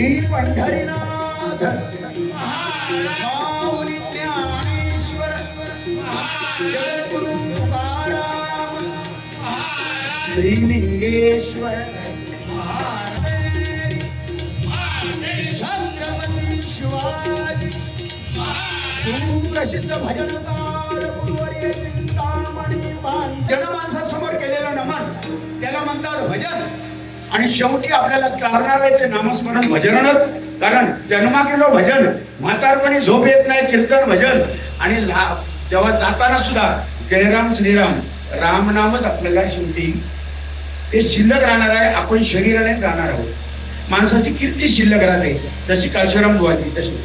पंढरीनाथ. माऊली ज्ञानेश्वर. जगद्गुरु तुकाराम श्रीलिंगेश्वर छत्रपती शिवाजी. सुप्रसिद्ध भजनकार. जनमानसासमोर केलेलं नमन. त्याला म्हणतात भजन. आणि शेवटी आपल्याला चालणार आहे ते नामस्मरण भजनच. कारण जन्मा केलो भजन म्हातारपणी झोप येत नाही कीर्तन भजन. आणि ला- तेव्हा जाताना सुद्धा जयराम श्रीराम रामनामच आपल्याला शेवटी ते शिल्लक राहणार आहे आपण शरीराने जाणार आहोत. माणसाची कीर्ती शिल्लक राहते. जशी काशीराम बुवाची तशी.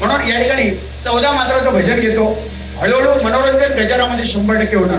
म्हणून या ठिकाणी चौदा मात्राचं भजन घेतो. हळूहळू मनोरंजन गजारामध्ये शंभर टक्के होणार.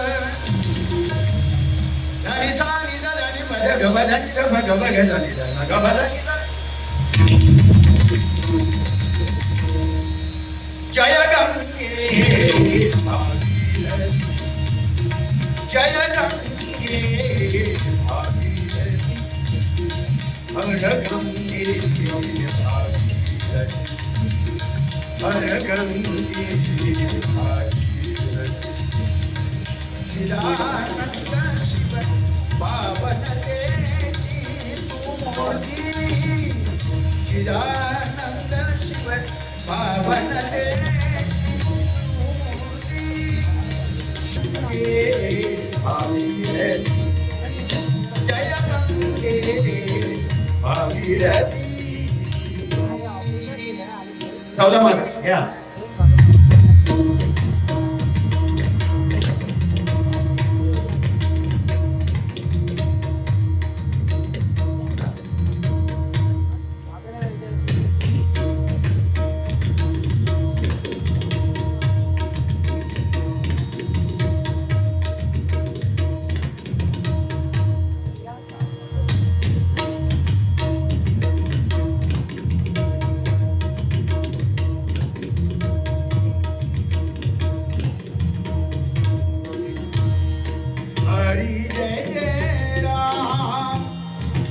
జయ గంగే జయ గంగే హర గంగే హర గంగే శివానంద శివ चिदानंद शिव पावन जय. भागीरथी चौदा मार्ग घ्या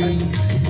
Música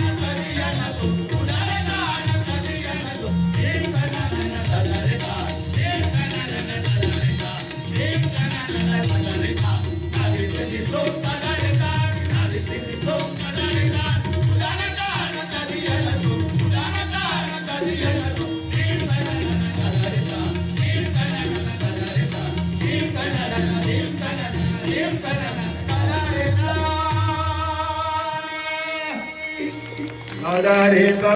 तननन